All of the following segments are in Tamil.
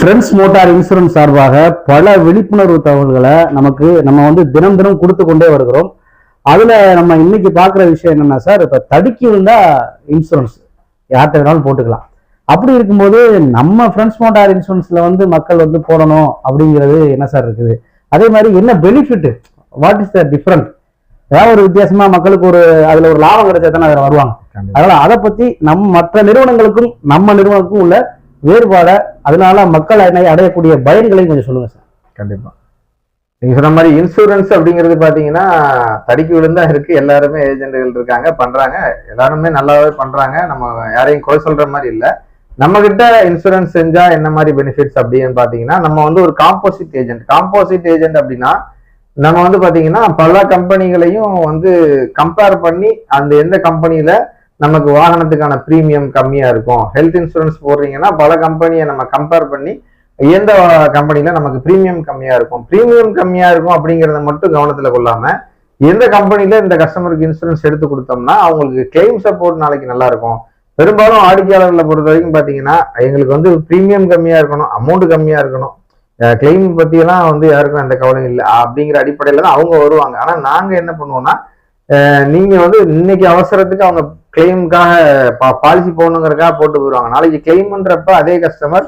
ஃப்ரெண்ட்ஸ் மோட்டார் இன்சூரன்ஸ் சார்பாக பல விழிப்புணர்வு தகவல்களை நமக்கு நம்ம வந்து தினம் தினம் கொடுத்து கொண்டே வருகிறோம். அதுல நம்ம இன்னைக்கு பார்க்குற விஷயம் என்னன்னா சார் இப்ப தடுக்கி விழுந்தா இன்சூரன்ஸ் யார்கிட்ட வேணாலும் போட்டுக்கலாம். அப்படி இருக்கும்போது நம்ம ஃப்ரெண்ட்ஸ் மோட்டார் இன்சூரன்ஸ்ல வந்து மக்கள் வந்து போடணும் அப்படிங்கிறது என்ன சார் இருக்குது? அதே மாதிரி என்ன benefit what is the different ஏதாவது ஒரு வித்தியாசமா மக்களுக்கு ஒரு அதுல ஒரு லாபம் கிடைச்சா தானே அதில் வருவாங்க. அதனால அதை பத்தி நம் மற்ற நிறுவனங்களுக்கும் நம்ம நிறுவனத்துக்கும் உள்ள வேறுபாடை அதனால மக்கள் அதனை அடையக்கூடிய பயன்களையும் கொஞ்சம் சொல்லுங்க சார். கண்டிப்பா. நீங்க சொன்ன மாதிரி இன்சூரன்ஸ் அப்படிங்கிறது பாத்தீங்கன்னா தடுக்கி விழுந்தா இருக்கு. எல்லாருமே ஏஜென்ட்கள் இருக்காங்க பண்றாங்க. எல்லாருமே நல்லாவே பண்றாங்க. நம்ம யாரையும் குறை சொல்ற மாதிரி இல்லை. நம்ம கிட்ட இன்சூரன்ஸ் செஞ்சா என்ன மாதிரி பெனிஃபிட்ஸ் அப்படின்னு பாத்தீங்கன்னா நம்ம வந்து ஒரு காம்போசிட் ஏஜென்ட் காம்போசிட் ஏஜென்ட் அப்படின்னா நம்ம வந்து பாத்தீங்கன்னா பல கம்பெனிகளையும் வந்து கம்பேர் பண்ணி அந்த எந்த கம்பெனியில நமக்கு வாகனத்துக்கான ப்ரீமியம் கம்மியா இருக்கும். ஹெல்த் இன்சூரன்ஸ் போடுறீங்கன்னா பல கம்பெனியை நம்ம கம்பேர் பண்ணி எந்த கம்பெனியில் நமக்கு ப்ரீமியம் கம்மியா இருக்கும். ப்ரீமியம் கம்மியா இருக்கும் அப்படிங்கறத மட்டும் கவனத்துல கொள்ளாம எந்த கம்பெனியில் இந்த கஸ்டமருக்கு இன்சூரன்ஸ் எடுத்து கொடுத்தோம்னா அவங்களுக்கு கிளைம் சப்போர்ட் நாளைக்கு நல்லா இருக்கும். பெரும்பாலும் வாடிக்கையாளர்களை பொறுத்த வரைக்கும் பாத்தீங்கன்னா எங்களுக்கு வந்து ப்ரீமியம் கம்மியா இருக்கணும் அமௌண்ட் கம்மியா இருக்கணும். கிளைம் பத்தி எல்லாம் வந்து யாருக்கும் எந்த கவலையும் இல்லை. அப்படிங்கிற அடிப்படையில தான் அவங்க வருவாங்க. ஆனா நாங்க என்ன பண்ணுவோம்னா நீங்கள் நீங்க வந்து இன்னைக்கு அவசரத்துக்கு அவங்க கிளைமுக்காக பாலிசி போகணுங்கிறதுக்காக போட்டு போயிடுவாங்க நாளைக்கு கிளைம்ன்றப்ப அதே கஸ்டமர்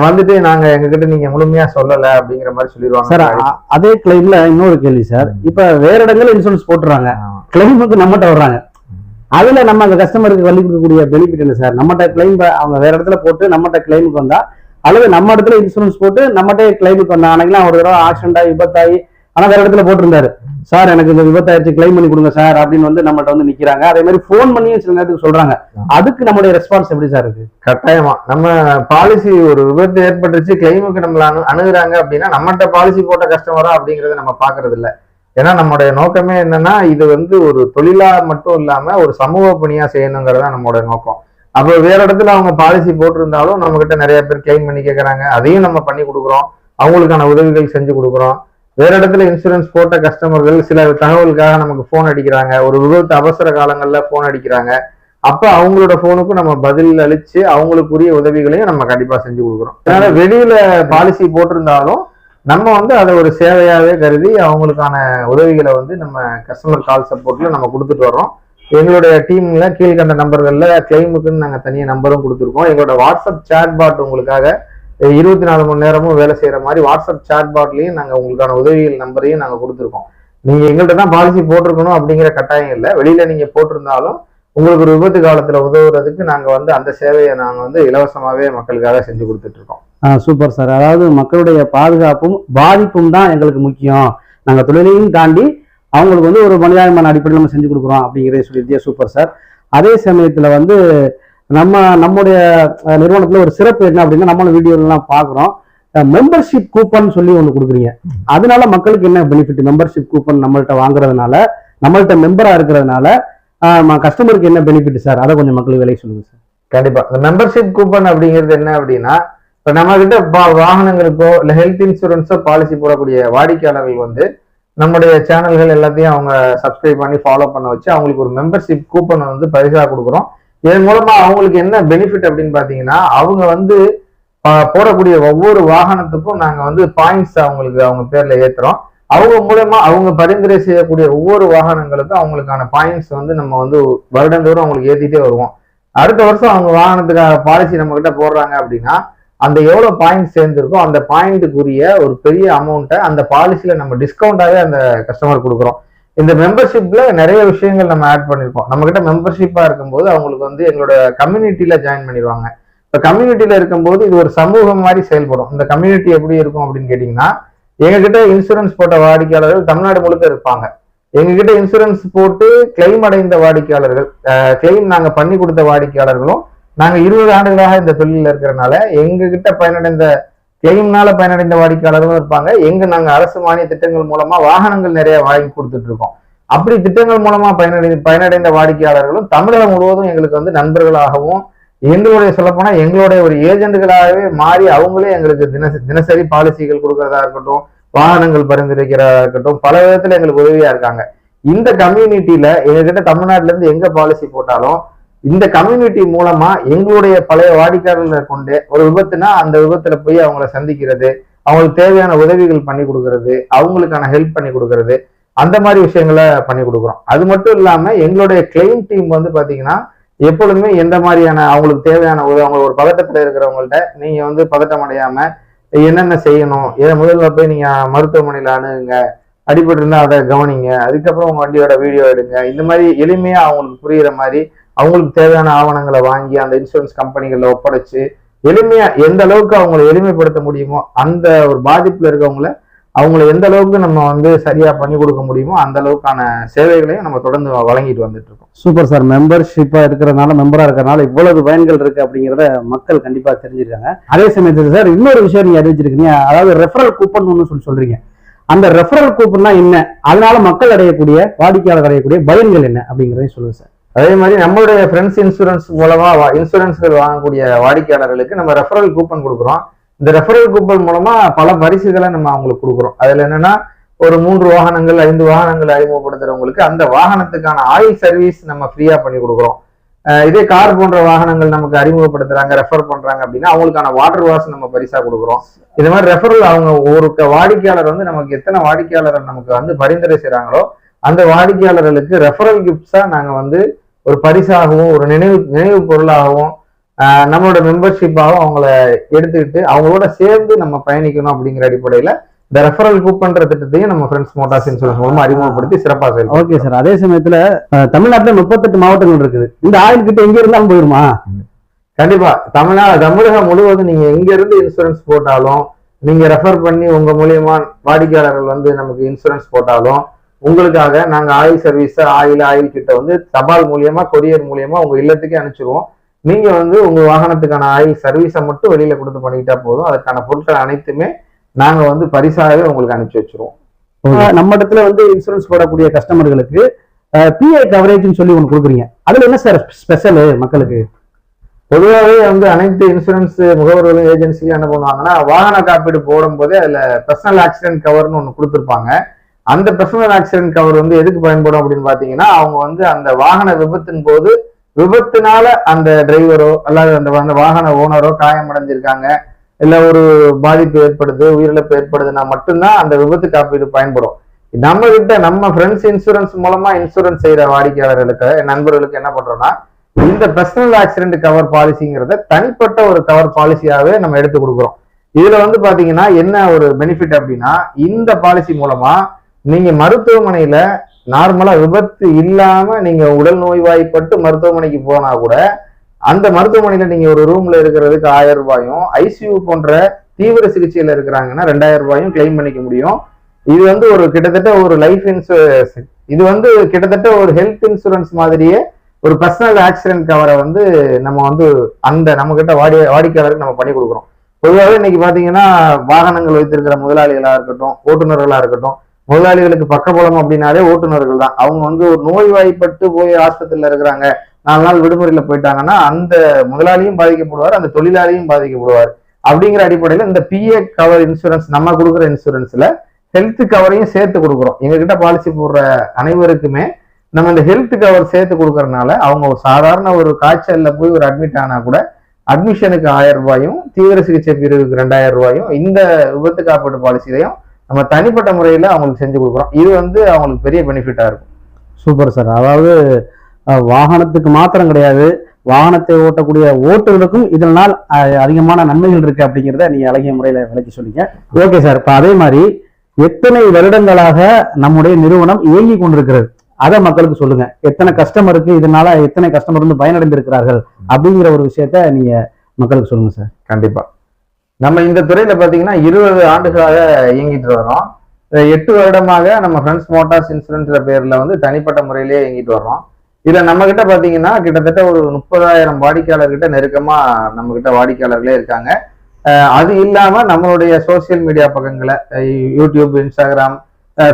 வந்துட்டு நாங்க எங்ககிட்ட நீங்க முழுமையா சொல்லல அப்படிங்கிற மாதிரி சார் சொல்லிடுவாங்க அ- அதே கிளைம்ல இன்னொரு கேள்வி சார். இப்ப வேற இடங்கள்ல இன்சூரன்ஸ் போட்டுறாங்க. ஆமா. கிளைமுக்கு நம்மகிட்ட வர்றாங்க. அதுல நம்ம அந்த கஸ்டமருக்கு வழி கொடுக்கக்கூடிய பெனிஃபிட் என்ன சார்? நம்மகிட்ட கிளைம் அவங்க வேற இடத்துல போட்டு நம்மகிட்ட கிளைமுக்கு வந்தா அல்லது நம்ம இடத்துல இன்சூரன்ஸ் போட்டு நம்மகிட்ட கிளைமுக்கு வந்தா அன்னைக்கெல்லாம் ஒரு தடவை ஆக்சிடென்ட் ஆகி விபத்தாகி ஆனா வேற இடத்துல போட்டிருந்தாரு. சார் எனக்கு இந்த விபத்தாயிருச்சு கிளைம் பண்ணி கொடுங்க சார் அப்படின்னு வந்து நம்மகிட்ட வந்து நிக்கிறாங்க. அதே மாதிரி ஃபோன் பண்ணியும் சில நேரத்துக்கு சொல்றாங்க. அதுக்கு நம்மளுடைய ரெஸ்பான்ஸ் எப்படி சார் இருக்கு? கட்டாயமா. நம்ம பாலிசி ஒரு விபத்து ஏற்பட்டுச்சு கிளைமுக்கு நம்மள அணு அணுகுறாங்க அப்படின்னா நம்மகிட்ட பாலிசி போட்ட கஸ்டமரா அப்படிங்கறத நம்ம பாக்குறது இல்ல ஏன்னா நம்மளுடைய நோக்கமே என்னன்னா இது வந்து ஒரு தொழிலா மட்டும் இல்லாம ஒரு சமூக பணியா செய்யணுங்கிறது தான் நம்மளோட நோக்கம். அப்போ வேற இடத்துல அவங்க பாலிசி போட்டிருந்தாலும் நம்ம கிட்ட நிறைய பேர் கிளைம் பண்ணி கேட்கறாங்க அதையும் நம்ம பண்ணி கொடுக்குறோம். அவங்களுக்கான உதவிகள் செஞ்சு கொடுக்குறோம். வேற இடத்துல இன்சூரன்ஸ் போட்ட கஸ்டமர்கள் சில தகவலுக்காக நமக்கு ஃபோன் அடிக்கிறாங்க. ஒரு விபத்து அவசர காலங்கள்ல ஃபோன் அடிக்கிறாங்க. அப்ப அவங்களோட போனுக்கும் நம்ம பதில் அளிச்சு அவங்களுக்குரிய உதவிகளையும் நம்ம கண்டிப்பா செஞ்சு கொடுக்குறோம். அதனால வெளியில பாலிசி போட்டிருந்தாலும் நம்ம வந்து அதை ஒரு சேவையாவே கருதி அவங்களுக்கான உதவிகளை வந்து நம்ம கஸ்டமர் கால் சப்போர்ட்ல நம்ம கொடுத்துட்டு வர்றோம். எங்களுடைய டீம்ல கீழ்கண்ட நம்பர்கள்ல கிளைமுக்குன்னு நாங்க தனியாக நம்பரும் கொடுத்துருக்கோம். எங்களோட வாட்ஸ்அப் சேட் பாட் உங்களுக்காக இருபத்தி நாலு மணி நேரமும் வேலை செய்கிற மாதிரி வாட்ஸ்அப் சாட் பாட்லயும் நாங்கள் உங்களுக்கான உதவிகள் நம்பரையும் நாங்கள் கொடுத்துருக்கோம். நீங்கள் எங்கள்கிட்ட தான் பாலிசி போட்டிருக்கணும் அப்படிங்கிற கட்டாயம் இல்லை. வெளியில் நீங்கள் போட்டிருந்தாலும் உங்களுக்கு ஒரு விபத்து காலத்தில் உதவுறதுக்கு நாங்கள் வந்து அந்த சேவையை நாங்கள் வந்து இலவசமாகவே மக்களுக்காக செஞ்சு கொடுத்துட்ருக்கோம் சூப்பர் சார் அதாவது மக்களுடைய பாதுகாப்பும் பாதிப்பும் தான் எங்களுக்கு முக்கியம். நாங்கள் தொழிலையும் தாண்டி அவங்களுக்கு வந்து ஒரு மனிதாபிமான அடிப்படையில் நம்ம செஞ்சு கொடுக்குறோம் அப்படிங்கிறத சொல்லியிருந்தே சூப்பர் சார் அதே சமயத்தில் வந்து நம்ம நம்முடைய நிறுவனத்துல ஒரு சிறப்பு என்ன அப்படின்னா நம்மளும் வீடியோலாம் பார்க்குறோம் மெம்பர்ஷிப் கூப்பன் சொல்லி ஒன்று கொடுக்குறீங்க. அதனால மக்களுக்கு என்ன பெனிஃபிட் மெம்பர்ஷிப் கூப்பன் நம்மள்ட்ட வாங்குறதுனால நம்மள்கிட்ட மெம்பரா இருக்கிறதுனால கஸ்டமருக்கு என்ன பெனிஃபிட் சார் அதை கொஞ்சம் மக்களுக்கு விலை சொல்லுங்க சார் கண்டிப்பா. இந்த மெம்பர்ஷிப் கூப்பன் அப்படிங்கிறது என்ன அப்படின்னா இப்ப நம்ம கிட்ட வாகனங்களுக்கோ இல்ல ஹெல்த் இன்சூரன்ஸோ பாலிசி போடக்கூடிய வாடிக்கையாளர்கள் வந்து நம்முடைய சேனல்கள் எல்லாத்தையும் அவங்க சப்ஸ்கிரைப் பண்ணி ஃபாலோ பண்ண வச்சு அவங்களுக்கு ஒரு மெம்பர்ஷிப் கூப்பன் வந்து பரிசா கொடுக்குறோம். இதன் மூலமா அவங்களுக்கு என்ன பெனிஃபிட் அப்படின்னு பாத்தீங்கன்னா அவங்க வந்து போடக்கூடிய ஒவ்வொரு வாகனத்துக்கும் நாங்க வந்து பாயிண்ட்ஸ் அவங்களுக்கு அவங்க பேர்ல ஏத்துறோம். அவங்க மூலயமா அவங்க பரிந்துரை செய்யக்கூடிய ஒவ்வொரு வாகனங்களுக்கும் அவங்களுக்கான பாயிண்ட்ஸ் வந்து நம்ம வந்து வருடந்தோறும் அவங்களுக்கு ஏத்திட்டே வருவோம். அடுத்த வருஷம் அவங்க வாகனத்துக்காக பாலிசி நம்ம கிட்ட போடுறாங்க அப்படின்னா அந்த எவ்வளவு பாயிண்ட் சேர்ந்துருக்கோ அந்த பாயிண்ட்டுக்குரிய ஒரு பெரிய அமௌண்ட்டை அந்த பாலிசியில நம்ம டிஸ்கவுண்டாவே அந்த கஸ்டமர் கொடுக்குறோம். இந்த மெம்பர்ஷிப்ல நிறைய விஷயங்கள் நம்ம ஆட் பண்ணிருக்கோம். நம்ம கிட்ட மெம்பர்ஷிப்பா இருக்கும்போது அவங்களுக்கு வந்து எங்களோட கம்யூனிட்டியில ஜாயின் பண்ணிடுவாங்க. இப்ப கம்யூனிட்டியில இருக்கும்போது இது ஒரு சமூகம் மாதிரி செயல்படும். இந்த கம்யூனிட்டி எப்படி இருக்கும் அப்படின்னு கேட்டீங்கன்னா எங்ககிட்ட இன்சூரன்ஸ் போட்ட வாடிக்கையாளர்கள் தமிழ்நாடு முழுக்க இருப்பாங்க. எங்ககிட்ட இன்சூரன்ஸ் போட்டு கிளைம் அடைந்த வாடிக்கையாளர்கள் கிளைம் நாங்க பண்ணி கொடுத்த வாடிக்கையாளர்களும் நாங்க இருபது ஆண்டுகளாக இந்த தொழிலில் இருக்கிறனால எங்ககிட்ட பயனடைந்த கிளைம்னால பயனடைந்த வாடிக்கையாளர்களும் இருப்பாங்க. எங்க நாங்க அரசு மானிய திட்டங்கள் மூலமா வாகனங்கள் நிறைய வாங்கி கொடுத்துட்டு இருக்கோம். அப்படி திட்டங்கள் மூலமா பயனடை பயனடைந்த வாடிக்கையாளர்களும் தமிழகம் முழுவதும் எங்களுக்கு வந்து நண்பர்களாகவும் எங்களுடைய சொல்லப்போனா எங்களுடைய ஒரு ஏஜென்ட்களாகவே மாறி அவங்களே எங்களுக்கு தினசரி தினசரி பாலிசிகள் கொடுக்கறதா இருக்கட்டும் வாகனங்கள் பரிந்துரைக்கிறதா இருக்கட்டும் பல விதத்துல எங்களுக்கு உதவியா இருக்காங்க. இந்த கம்யூனிட்டியில எங்ககிட்ட தமிழ்நாட்டுல இருந்து எங்க பாலிசி போட்டாலும் இந்த கம்யூனிட்டி மூலமா எங்களுடைய பழைய வாடிக்கையாளர்களை கொண்டு ஒரு விபத்துனா அந்த விபத்துல போய் அவங்கள சந்திக்கிறது அவங்களுக்கு தேவையான உதவிகள் பண்ணி கொடுக்கறது அவங்களுக்கான ஹெல்ப் பண்ணி கொடுக்கறது அந்த மாதிரி விஷயங்களை பண்ணி கொடுக்குறோம். அது மட்டும் இல்லாம எங்களுடைய கிளைம் டீம் வந்து பாத்தீங்கன்னா எப்பொழுதுமே எந்த மாதிரியான அவங்களுக்கு தேவையான உதவி அவங்க ஒரு பதட்டத்துல இருக்கிறவங்கள்ட்ட நீங்க வந்து பதட்டம் அடையாம என்னென்ன செய்யணும் இதை முதல்ல போய் நீங்க மருத்துவமனையில் அணுகுங்க அடிபட்டு இருந்தா அதை கவனிங்க அதுக்கப்புறம் உங்க வண்டியோட வீடியோ எடுங்க இந்த மாதிரி எளிமையா அவங்களுக்கு புரியுற மாதிரி அவங்களுக்கு தேவையான ஆவணங்களை வாங்கி அந்த இன்சூரன்ஸ் கம்பெனிகளில் ஒப்படைச்சு எளிமையா எந்த அளவுக்கு அவங்களை எளிமைப்படுத்த முடியுமோ அந்த ஒரு பாதிப்புல இருக்கவங்கள அவங்கள எந்த அளவுக்கு நம்ம வந்து சரியா பண்ணி கொடுக்க முடியுமோ அந்த அளவுக்கான சேவைகளையும் நம்ம தொடர்ந்து வழங்கிட்டு வந்துட்டு இருக்கோம். சூப்பர் சார் மெம்பர்ஷிப்பா இருக்கிறதுனால மெம்பரா இருக்கிறதுனால இவ்வளவு பயன்கள் இருக்கு அப்படிங்கிறத மக்கள் கண்டிப்பா தெரிஞ்சிருக்காங்க. அதே சமயத்தில் சார் இன்னொரு விஷயம் நீங்க அறிவிச்சிருக்கீங்க. அதாவது ரெஃபரல் கூப்பன் ஒன்று சொல்லி சொல்றீங்க. அந்த ரெஃபரல் கூப்பன்னா என்ன? அதனால மக்கள் அடையக்கூடிய வாடிக்கையாளர் அடையக்கூடிய பயன்கள் என்ன அப்படிங்கிறதையும் சொல்லுங்க சார் அதே மாதிரி நம்மளுடைய ஃப்ரெண்ட்ஸ் இன்சூரன்ஸ் மூலமா வா- இன்சூரன்ஸ்கள் வாங்கக்கூடிய வாடிக்கையாளர்களுக்கு நம்ம ரெஃபரல் கூப்பன் கொடுக்குறோம். இந்த ரெஃபரல் கூப்பன் மூலமா பல பரிசுகளை நம்ம அவங்களுக்கு கொடுக்குறோம். அதுல என்னன்னா ஒரு மூன்று வாகனங்கள் ஐந்து வாகனங்கள் அறிமுகப்படுத்துறவங்களுக்கு அந்த வாகனத்துக்கான ஆயில் சர்வீஸ் நம்ம ஃப்ரீயா பண்ணி கொடுக்குறோம். இதே கார் போன்ற வாகனங்கள் நமக்கு அறிமுகப்படுத்துறாங்க ரெஃபர் பண்றாங்க அப்படின்னா அவங்களுக்கான வாட்டர் வாஷ் நம்ம பரிசா கொடுக்குறோம். இது மாதிரி ரெஃபரல் அவங்க ஒரு வாடிக்கையாளர் வந்து நமக்கு எத்தனை வாடிக்கையாளர் நமக்கு வந்து பரிந்துரை செய்கிறாங்களோ அந்த வாடிக்கையாளர்களுக்கு ரெஃபரல் கிஃப்ட்ஸா நாங்க வந்து ஒரு பரிசாகவும் ஒரு நினைவு நினைவு பொருளாகவும் நம்மளோட மெம்பர்ஷிப்பாகவும் அவங்கள எடுத்துக்கிட்டு அவங்களோட சேர்ந்து நம்ம பயணிக்கணும் அப்படிங்கிற அடிப்படையில இந்த ரெஃபரல் கூப்பன்ற திட்டத்தையும் நம்ம ஃப்ரெண்ட்ஸ் மோட்டார்ஸ் இன்சூரன்ஸ் மூலமா அறிமுகப்படுத்தி சிறப்பாக செயல்படுறோம் ஓகே சார் அதே சமயத்துல தமிழ்நாட்டுல முப்பத்தெட்டு மாவட்டங்கள் இருக்குது. இந்த ஆயில் கிட்ட எங்க இருந்தாலும் போயிருமா? கண்டிப்பா. தமிழ்நாடு தமிழகம் முழுவதும் நீங்க எங்க இருந்து இன்சூரன்ஸ் போட்டாலும் நீங்க ரெஃபர் பண்ணி உங்க மூலியமா வாடிக்கையாளர்கள் வந்து நமக்கு இன்சூரன்ஸ் போட்டாலும் உங்களுக்காக நாங்க ஆயில் சர்வீஸ் ஆயில் ஆயில் கிட்ட வந்து தபால் மூலியமா கொரியர் மூலியமா உங்க இல்லத்துக்கே அனுப்பிச்சிருவோம். நீங்க வந்து உங்க வாகனத்துக்கான ஆயில் சர்வீஸை மட்டும் வெளியில கொடுத்து பண்ணிக்கிட்டா போதும். அதுக்கான பொருட்கள் அனைத்துமே நாங்க வந்து பரிசாகவே உங்களுக்கு அனுப்பிச்சு வச்சிருவோம். நம்ம இடத்துல வந்து இன்சூரன்ஸ் போடக்கூடிய கஸ்டமர்களுக்கு பிஐ கவரேஜ்னு சொல்லி ஒன்று கொடுக்குறீங்க. அதுல என்ன சார் ஸ்பெஷல் மக்களுக்கு? பொதுவாகவே வந்து அனைத்து இன்சூரன்ஸ் முகவர்களும் ஏஜென்சியும் என்ன பண்ணுவாங்கன்னா வாகன காப்பீடு போடும்போதே அதுல பர்சனல் ஆக்சிடென்ட் கவர்னு ஒன்று கொடுத்துருப்பாங்க. அந்த பர்சனல் ஆக்சிடென்ட் கவர் வந்து எதுக்கு பயன்படும் அப்படின்னு பாத்தீங்கன்னா அவங்க வந்து அந்த வாகன விபத்தின் போது விபத்தினால அந்த டிரைவரோ அல்லது அந்த அந்த வாகன ஓனரோ காயமடைஞ்சிருக்காங்க. இல்ல ஒரு பாதிப்பு ஏற்படுது உயிரிழப்பு ஏற்படுதுன்னா மட்டும்தான் அந்த விபத்து காப்பீடு பயன்படும். நம்ம கிட்ட நம்ம ஃப்ரெண்ட்ஸ் இன்சூரன்ஸ் மூலமா இன்சூரன்ஸ் செய்யற வாடிக்கையாளர்களுக்கு நண்பர்களுக்கு என்ன பண்றோம்னா இந்த பர்சனல் ஆக்சிடென்ட் கவர் பாலிசிங்கிறத தனிப்பட்ட ஒரு கவர் பாலிசியாவே நம்ம எடுத்து கொடுக்குறோம். இதுல வந்து பாத்தீங்கன்னா என்ன ஒரு பெனிஃபிட் அப்படின்னா இந்த பாலிசி மூலமா நீங்க மருத்துவமனையில நார்மலா விபத்து இல்லாம நீங்க உடல் நோய்வாய்ப்பட்டு மருத்துவமனைக்கு போனா கூட அந்த மருத்துவமனையில நீங்க ஒரு ரூம்ல இருக்கிறதுக்கு ஆயிரம் ரூபாயும் ஐசியூ போன்ற தீவிர சிகிச்சையில இருக்கிறாங்கன்னா ரெண்டாயிரம் ரூபாயும் கிளைம் பண்ணிக்க முடியும். இது வந்து ஒரு கிட்டத்தட்ட ஒரு லைஃப் இன்சூரன்ஸ் இது வந்து கிட்டத்தட்ட ஒரு ஹெல்த் இன்சூரன்ஸ் மாதிரியே ஒரு பர்சனல் ஆக்சிடென்ட் கவரை வந்து நம்ம வந்து அந்த நம்ம கிட்ட வாடி வாடிக்கையாளருக்கு நம்ம பண்ணி கொடுக்குறோம். பொதுவாகவே இன்னைக்கு பாத்தீங்கன்னா வாகனங்கள் வைத்திருக்கிற முதலாளிகளா இருக்கட்டும் ஓட்டுநர்களா இருக்கட்டும் முதலாளிகளுக்கு பக்கபலம் அப்படின்னாலே ஓட்டுநர்கள் தான். அவங்க வந்து ஒரு நோய்வாய்ப்பட்டு போய் ஆஸ்பத்திரியில இருக்கிறாங்க. நாலு நாள் விடுமுறையில போயிட்டாங்கன்னா அந்த முதலாளியும் பாதிக்கப்படுவார் அந்த தொழிலாளியும் பாதிக்கப்படுவார். அப்படிங்கிற அடிப்படையில் இந்த பிஏ கவர் இன்சூரன்ஸ் நம்ம கொடுக்குற இன்சூரன்ஸ்ல ஹெல்த் கவரையும் சேர்த்து கொடுக்குறோம். எங்ககிட்ட பாலிசி போடுற அனைவருக்குமே நம்ம இந்த ஹெல்த் கவர் சேர்த்து கொடுக்கறனால அவங்க ஒரு சாதாரண ஒரு காய்ச்சல்ல போய் ஒரு அட்மிட் ஆனா கூட அட்மிஷனுக்கு ஆயிரம் ரூபாயும் தீவிர சிகிச்சை பிரிவுக்கு ரெண்டாயிரம் ரூபாயும் இந்த விபத்து காப்பீடு பாலிசிலையும் நம்ம தனிப்பட்ட முறையில அவங்களுக்கு செஞ்சு கொடுக்குறோம். இது வந்து அவங்களுக்கு பெரிய பெனிஃபிட்டா இருக்கும். சூப்பர் சார் அதாவது வாகனத்துக்கு மாத்திரம் கிடையாது. வாகனத்தை ஓட்டக்கூடிய ஓட்டுநருக்கும் இதனால் அதிகமான நன்மைகள் இருக்கு அப்படிங்கிறத நீங்க அழகிய முறையில விளக்கி சொன்னீங்க. ஓகே சார் இப்ப அதே மாதிரி எத்தனை வருடங்களாக நம்முடைய நிறுவனம் இயங்கி கொண்டிருக்கிறது? அதை மக்களுக்கு சொல்லுங்க. எத்தனை கஸ்டமருக்கு இதனால எத்தனை கஸ்டமர் வந்து பயனடைந்திருக்கிறார்கள்? அப்படிங்கிற ஒரு விஷயத்த நீங்க மக்களுக்கு சொல்லுங்க சார் கண்டிப்பா. நம்ம இந்த துறையில பாத்தீங்கன்னா இருபது ஆண்டுகளாக இயங்கிட்டு வரோம் எட்டு வருடமாக நம்ம ஃப்ரெண்ட்ஸ் மோட்டார்ஸ் இன்சூரன்ஸ்ல பேர்ல வந்து தனிப்பட்ட முறையிலேயே இயங்கிட்டு வர்றோம். இதுல நம்ம கிட்ட பாத்தீங்கன்னா கிட்டத்தட்ட ஒரு முப்பதாயிரம் வாடிக்கையாளர்கிட்ட நெருக்கமா நம்ம கிட்ட வாடிக்கையாளர்களே இருக்காங்க. அது இல்லாம நம்மளுடைய சோசியல் மீடியா பக்கங்களை யூடியூப் இன்ஸ்டாகிராம்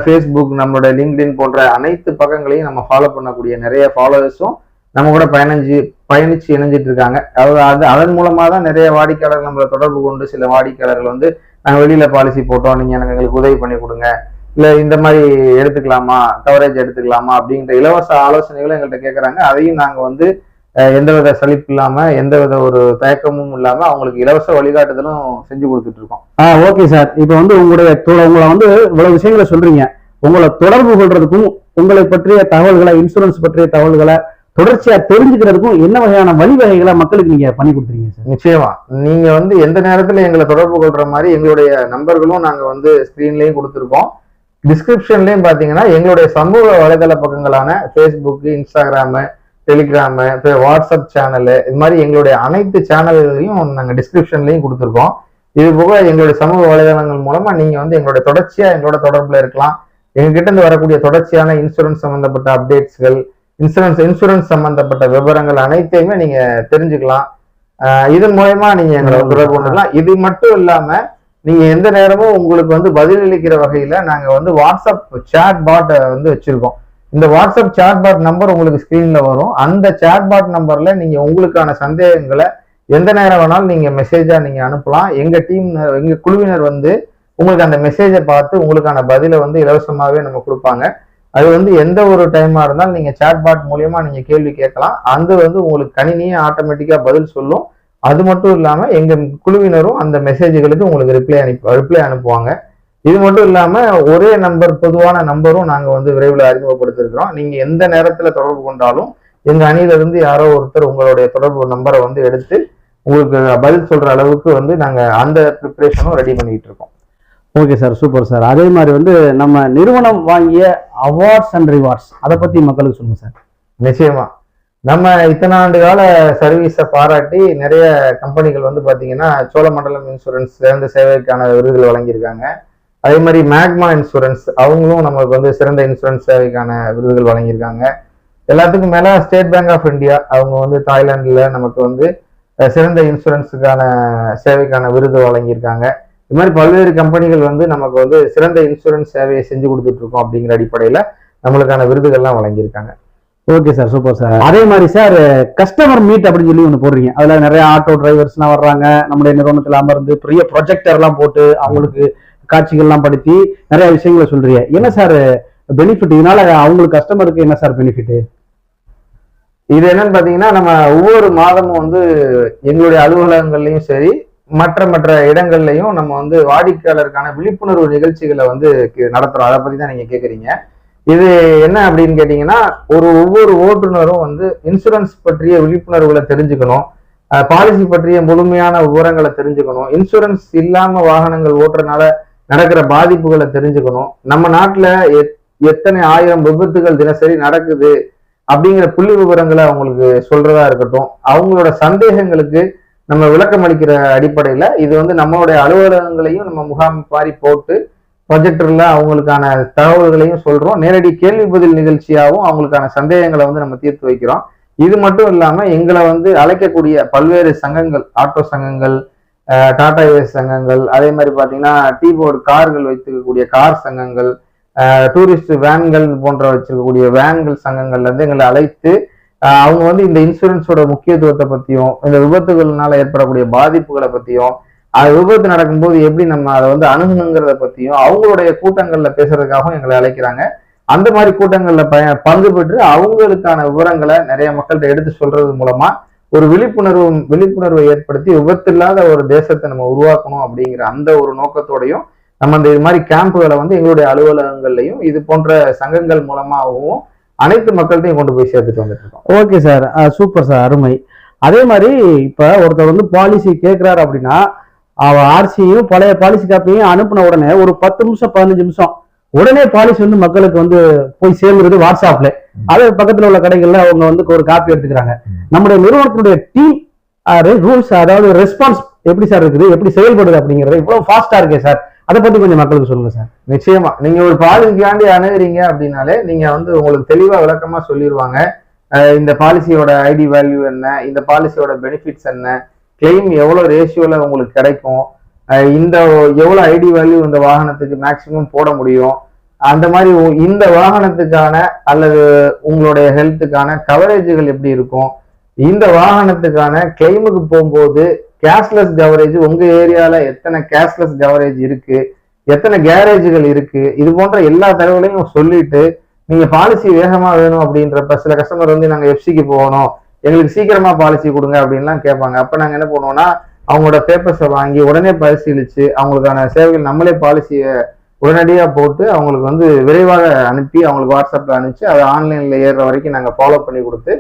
ஃபேஸ்புக் நம்மளுடைய லிங்க்டின் போன்ற அனைத்து பக்கங்களையும் நம்ம ஃபாலோ பண்ணக்கூடிய நிறைய ஃபாலோவர்ஸும் நம்ம கூட பயணிஞ்சு பயணிச்சு இணைஞ்சிட்டு இருக்காங்க அதாவது அது அதன் மூலமா தான் நிறைய வாடிக்கையாளர்கள் நம்மளை தொடர்பு கொண்டு சில வாடிக்கையாளர்கள் வந்து நாங்கள் வெளியில பாலிசி போட்டோம். நீங்க எனக்கு எங்களுக்கு உதவி பண்ணி கொடுங்க. இல்ல இந்த மாதிரி எடுத்துக்கலாமா? கவரேஜ் எடுத்துக்கலாமா? அப்படிங்கிற இலவச ஆலோசனைகளும் எங்கள்கிட்ட கேட்கறாங்க அதையும் நாங்க வந்து எந்த எந்தவித சலிப்பு இல்லாம எந்தவித ஒரு தயக்கமும் இல்லாம அவங்களுக்கு இலவச வழிகாட்டுதலும் செஞ்சு கொடுத்துட்டு இருக்கோம் ஆ ஓகே சார். இப்போ வந்து உங்களுடைய உங்களை வந்து இவ்வளவு விஷயங்களை சொல்றீங்க. உங்களை தொடர்பு கொள்றதுக்கும் உங்களை பற்றிய தகவல்களை இன்சூரன்ஸ் பற்றிய தகவல்களை தொடர்ச்சியா தெரிஞ்சுக்கிறதுக்கும் என்ன வகையான வழிவகைகளை மக்களுக்கு நீங்க பண்ணி கொடுத்துருங்க சார்? நிச்சயமா. நீங்க வந்து எந்த நேரத்துல எங்களை தொடர்பு கொள்ற மாதிரி எங்களுடைய நம்பர்களும் நாங்க வந்து ஸ்கிரீன்லயும் கொடுத்துருக்கோம். டிஸ்கிரிப்ஷன்லயும் பாத்தீங்கன்னா எங்களுடைய சமூக வலைதள பக்கங்களான ஃபேஸ்புக் இன்ஸ்டாகிராமு டெலிகிராமு இப்போ வாட்ஸ்அப் சேனலு இது மாதிரி எங்களுடைய அனைத்து சேனல்களையும் நாங்கள் டிஸ்கிரிப்ஷன்லையும் கொடுத்துருக்கோம். இது போக எங்களுடைய சமூக வலைதளங்கள் மூலமா நீங்க வந்து எங்களுடைய தொடர்ச்சியா எங்களோட தொடர்புல இருக்கலாம். எங்ககிட்ட இருந்து வரக்கூடிய தொடர்ச்சியான இன்சூரன்ஸ் சம்பந்தப்பட்ட அப்டேட்ஸ்கள் இன்சூரன்ஸ் இன்சூரன்ஸ் சம்பந்தப்பட்ட விவரங்கள் அனைத்தையுமே நீங்க தெரிஞ்சுக்கலாம். இதன் மூலயமா நீங்க எங்களை தொடர்பு கொண்டுக்கலாம். இது மட்டும் இல்லாம நீங்க எந்த நேரமும் உங்களுக்கு வந்து பதிலளிக்கிற வகையில நாங்க வந்து வாட்ஸ்அப் சேட் பாட் வந்து வச்சிருக்கோம். இந்த வாட்ஸ்அப் சேட் பாட் நம்பர் உங்களுக்கு ஸ்கிரீன்ல வரும். அந்த சேட் பாட் நம்பர்ல நீங்க உங்களுக்கான சந்தேகங்களை எந்த நேரம் வேணாலும் நீங்க மெசேஜா நீங்க அனுப்பலாம். எங்க டீம் எங்க குழுவினர் வந்து உங்களுக்கு அந்த மெசேஜை பார்த்து உங்களுக்கான பதிலை வந்து இலவசமாகவே நம்ம கொடுப்பாங்க. அது வந்து எந்த ஒரு டைமா இருந்தாலும் நீங்க சேட் பாட் மூலியமா நீங்க கேள்வி கேட்கலாம். அது வந்து உங்களுக்கு கணினியே ஆட்டோமேட்டிக்கா பதில் சொல்லும். அது மட்டும் இல்லாம எங்க குழுவினரும் அந்த மெசேஜ்களுக்கு உங்களுக்கு ரிப்ளை அனுப்பி ரிப்ளை அனுப்புவாங்க. இது மட்டும் இல்லாம ஒரே நம்பர் பொதுவான நம்பரும் நாங்க வந்து விரைவில் அறிமுகப்படுத்திருக்கிறோம். நீங்க எந்த நேரத்துல தொடர்பு கொண்டாலும் எங்க அணியில இருந்து யாரோ ஒருத்தர் உங்களுடைய தொடர்பு நம்பரை வந்து எடுத்து உங்களுக்கு பதில் சொல்ற அளவுக்கு வந்து நாங்க அந்த ப்ரிப்பரேஷனும் ரெடி பண்ணிட்டு இருக்கோம். Okay sir super sir. அதே மாதிரி வந்து நம்ம நிறுவனம் வாங்கிய அவார்ட்ஸ் அண்ட் ரிவார்ட்ஸ் அதை பத்தி மக்களுக்கு சொல்லுங்க சார். நிச்சயமா. நம்ம இத்தனை ஆண்டு கால சர்வீஸை பாராட்டி நிறைய கம்பெனிகள் வந்து பார்த்தீங்கன்னா சோழமண்டலம் இன்சூரன்ஸ் சிறந்த சேவைக்கான விருதுகள் வழங்கியிருக்காங்க. அதே மாதிரி மேக்மா இன்சூரன்ஸ் அவங்களும் நமக்கு வந்து சிறந்த இன்சூரன்ஸ் சேவைக்கான விருதுகள் வழங்கியிருக்காங்க. எல்லாத்துக்கும் மேல ஸ்டேட் பேங்க் ஆஃப் இந்தியா அவங்க வந்து தாய்லாண்டில் நமக்கு வந்து சிறந்த இன்சூரன்ஸுக்கான சேவைக்கான விருது வழங்கியிருக்காங்க. இது மாதிரி பல்வேறு கம்பெனிகள் வந்து நமக்கு வந்து சிறந்த இன்சூரன்ஸ் சேவையை செஞ்சு கொடுத்துட்டு இருக்கோம் அப்படிங்கிற அடிப்படையில நம்மளுக்கான விருதுகள்லாம் வழங்கியிருக்காங்க. ஓகே சார் சூப்பர் சார் அதே மாதிரி சார் கஸ்டமர் மீட் அப்படின்னு சொல்லி ஒன்று போடுறீங்க. அதுல நிறைய ஆட்டோ டிரைவர்ஸ்லாம் வர்றாங்க. நம்முடைய நிறுவனத்தில் அமர்ந்து பெரிய ப்ரொஜெக்டர்லாம் போட்டு அவங்களுக்கு காட்சிகள்லாம் படுத்தி நிறைய விஷயங்களை சொல்றீங்க. என்ன சார் பெனிஃபிட் இதனால அவங்களுக்கு கஸ்டமருக்கு என்ன சார் பெனிஃபிட் இது என்னன்னு பாத்தீங்கன்னா நம்ம ஒவ்வொரு மாதமும் வந்து எங்களுடைய அலுவலகங்கள்லயும் சரி மற்ற மற்ற இடங்கள்லையும் நம்ம வந்து வாடிக்கையாளருக்கான விழிப்புணர்வு நிகழ்ச்சிகளை வந்து நடத்துகிறோம் நடத்துறோம். அதை பத்தி தான் நீங்க கேக்குறீங்க. இது என்ன அப்படின்னு கேட்டீங்கன்னா ஒரு ஒவ்வொரு ஓட்டுநரும் வந்து இன்சூரன்ஸ் பற்றிய விழிப்புணர்வுகளை தெரிஞ்சுக்கணும். பாலிசி பற்றிய முழுமையான விவரங்களை தெரிஞ்சுக்கணும். இன்சூரன்ஸ் இல்லாம வாகனங்கள் ஓட்டுறதுனால நடக்கிற பாதிப்புகளை தெரிஞ்சுக்கணும். நம்ம நாட்டில் எத்- எத்தனை ஆயிரம் விபத்துகள் தினசரி நடக்குது அப்படிங்கிற புள்ளி விவரங்களை அவங்களுக்கு சொல்றதா இருக்கட்டும். அவங்களோட சந்தேகங்களுக்கு நம்ம விளக்கம் அளிக்கிற அடிப்படையில் இது வந்து நம்மளுடைய அலுவலகங்களையும் நம்ம முகாம் மாதிரி போட்டு ப்ரொஜெக்டரில் அவங்களுக்கான தகவல்களையும் சொல்கிறோம் நேரடி கேள்வி பதில் நிகழ்ச்சியாகவும் அவங்களுக்கான சந்தேகங்களை வந்து நம்ம தீர்த்து வைக்கிறோம். இது மட்டும் இல்லாமல் எங்களை வந்து அழைக்கக்கூடிய பல்வேறு சங்கங்கள் ஆட்டோ சங்கங்கள் டாடா ஏஸ் சங்கங்கள் அதே மாதிரி பார்த்தீங்கன்னா டீ போர்டு கார்கள் வைத்திருக்கக்கூடிய கார் சங்கங்கள் டூரிஸ்ட் வேன்கள் போன்ற வச்சிருக்கக்கூடிய வேன்கள் சங்கங்கள்லேருந்து எங்களை அழைத்து அவங்க வந்து இந்த இன்சூரன்ஸோட முக்கியத்துவத்தை பத்தியும் இந்த விபத்துகள்னால ஏற்படக்கூடிய பாதிப்புகளை பத்தியும் அது விபத்து நடக்கும்போது எப்படி நம்ம அதை வந்து அணுகணுங்கிறத பத்தியும் அவங்களுடைய கூட்டங்கள்ல பேசுறதுக்காகவும் எங்களை அழைக்கிறாங்க. அந்த மாதிரி கூட்டங்கள்ல பய பங்கு பெற்று அவங்களுக்கான விவரங்களை நிறைய மக்கள்கிட்ட எடுத்து சொல்றது மூலமா ஒரு விழிப்புணர்வு விழிப்புணர்வை ஏற்படுத்தி விபத்து இல்லாத ஒரு தேசத்தை நம்ம உருவாக்கணும் அப்படிங்கிற அந்த ஒரு நோக்கத்தோடையும் நம்ம இந்த இது மாதிரி கேம்புகளை வந்து எங்களுடைய அலுவலகங்கள்லையும் இது போன்ற சங்கங்கள் மூலமாகவும் அனைத்து மக்கள்கிட்டையும் கொண்டு போய் சேர்த்துட்டு வந்துட்டு ஓகே சார் சூப்பர் சார் அருமை. அதே மாதிரி இப்ப ஒருத்தர் வந்து பாலிசி கேட்கிறாரு அப்படின்னா அவ ஆர்சியும் பழைய பாலிசி காப்பியும் அனுப்பின உடனே ஒரு பத்து நிமிஷம் பதினஞ்சு நிமிஷம் உடனே பாலிசி வந்து மக்களுக்கு வந்து போய் சேர்ந்துருது வாட்ஸ்அப்ல. அது பக்கத்துல உள்ள கடைகள்ல அவங்க வந்து ஒரு காப்பி எடுத்துக்கிறாங்க. நம்முடைய நிறுவனத்தினுடைய டீம் ரூல்ஸ் அதாவது ரெஸ்பான்ஸ் எப்படி சார் இருக்குது எப்படி செயல்படுது அப்படிங்கறது இவ்வளவு ஃபாஸ்டா இருக்கே சார் அதை பத்தி கொஞ்சம் மக்களுக்கு சொல்லுங்க சார். நிச்சயமா. நீங்க ஒரு பாலிசிக்காண்டி அணுகுறீங்க அப்படின்னாலே நீங்க வந்து உங்களுக்கு தெளிவா விளக்கமா சொல்லிடுவாங்க இந்த பாலிசியோட ஐடி வேல்யூ என்ன? இந்த பாலிசியோட பெனிஃபிட்ஸ் என்ன? கிளைம் எவ்வளவு ரேஷியோல உங்களுக்கு கிடைக்கும்? இந்த எவ்வளவு ஐடி வேல்யூ இந்த வாகனத்துக்கு மேக்சிமம் போட முடியும்? அந்த மாதிரி இந்த வாகனத்துக்கான அல்லது உங்களுடைய ஹெல்த்துக்கான கவரேஜுகள் எப்படி இருக்கும்? இந்த வாகனத்துக்கான கிளைமுக்கு போகும்போது கேஷ்லெஸ் கவரேஜ் உங்க ஏரியால எத்தனை கேஷ்லெஸ் கவரேஜ் இருக்கு எத்தனை கேரேஜுகள் இருக்கு இது போன்ற எல்லா தகவலையும் சொல்லிட்டு நீங்க பாலிசி வேகமா வேணும் அப்படின்றப்ப சில கஸ்டமர் வந்து நாங்க எஃப்சிக்கு போகணும் எங்களுக்கு சீக்கிரமா பாலிசி கொடுங்க அப்படின்லாம் கேட்பாங்க. அப்ப நாங்க என்ன பண்ணுவோம்னா அவங்களோட பேப்பர்ஸை வாங்கி உடனே பரிசீலிச்சு அவங்களுக்கான சேவைகள் நம்மளே பாலிசியை உடனடியா போட்டு அவங்களுக்கு வந்து விரைவாக அனுப்பி அவங்களுக்கு வாட்ஸ்அப்ல அனுப்பிச்சு அதை ஆன்லைன்ல ஏறுற வரைக்கும் நாங்க ஃபாலோ பண்ணி கொடுத்து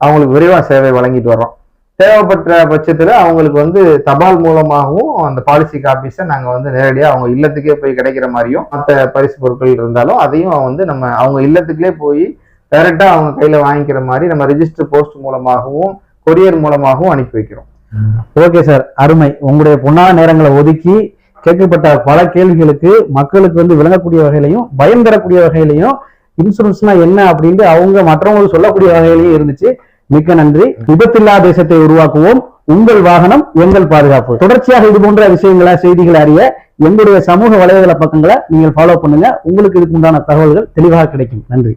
அவங்களுக்கு விரைவாக சேவை வழங்கிட்டு வர்றோம். தேவைப்பட்ட பட்சத்தில் அவங்களுக்கு வந்து தபால் மூலமாகவும் அந்த பாலிசி காப்பீஸை நாங்கள் வந்து நேரடியாக அவங்க இல்லத்துக்கே போய் கிடைக்கிற மாதிரியும் மற்ற பரிசு பொருட்கள் இருந்தாலும் அதையும் வந்து நம்ம அவங்க இல்லத்துக்குள்ளே போய் டைரெக்டாக அவங்க கையில் வாங்கிக்கிற மாதிரி நம்ம ரெஜிஸ்டர் போஸ்ட் மூலமாகவும் கொரியர் மூலமாகவும் அனுப்பி வைக்கிறோம். ஓகே சார் அருமை. உங்களுடைய பொன்னான நேரங்களை ஒதுக்கி கேட்கப்பட்ட பல கேள்விகளுக்கு மக்களுக்கு வந்து விளங்கக்கூடிய வகையிலையும் பயம் தரக்கூடிய வகையிலையும் இன்சூரன்ஸ்னா என்ன அப்படின்ட்டு அவங்க மற்றவங்களுக்கு சொல்லக்கூடிய வகையிலையும் இருந்துச்சு. மிக்க நன்றி. விபத்தில்லா தேசத்தை உருவாக்குவோம். உங்கள் வாகனம் எங்கள் பாதுகாப்பு. தொடர்ச்சியாக இது போன்ற விஷயங்களை செய்திகளை அறிய எங்களுடைய சமூக வலைதள பக்கங்களை நீங்கள் ஃபாலோ பண்ணுங்க. உங்களுக்கு இதுக்கு உண்டான தகவல்கள் தெளிவாக கிடைக்கும். நன்றி.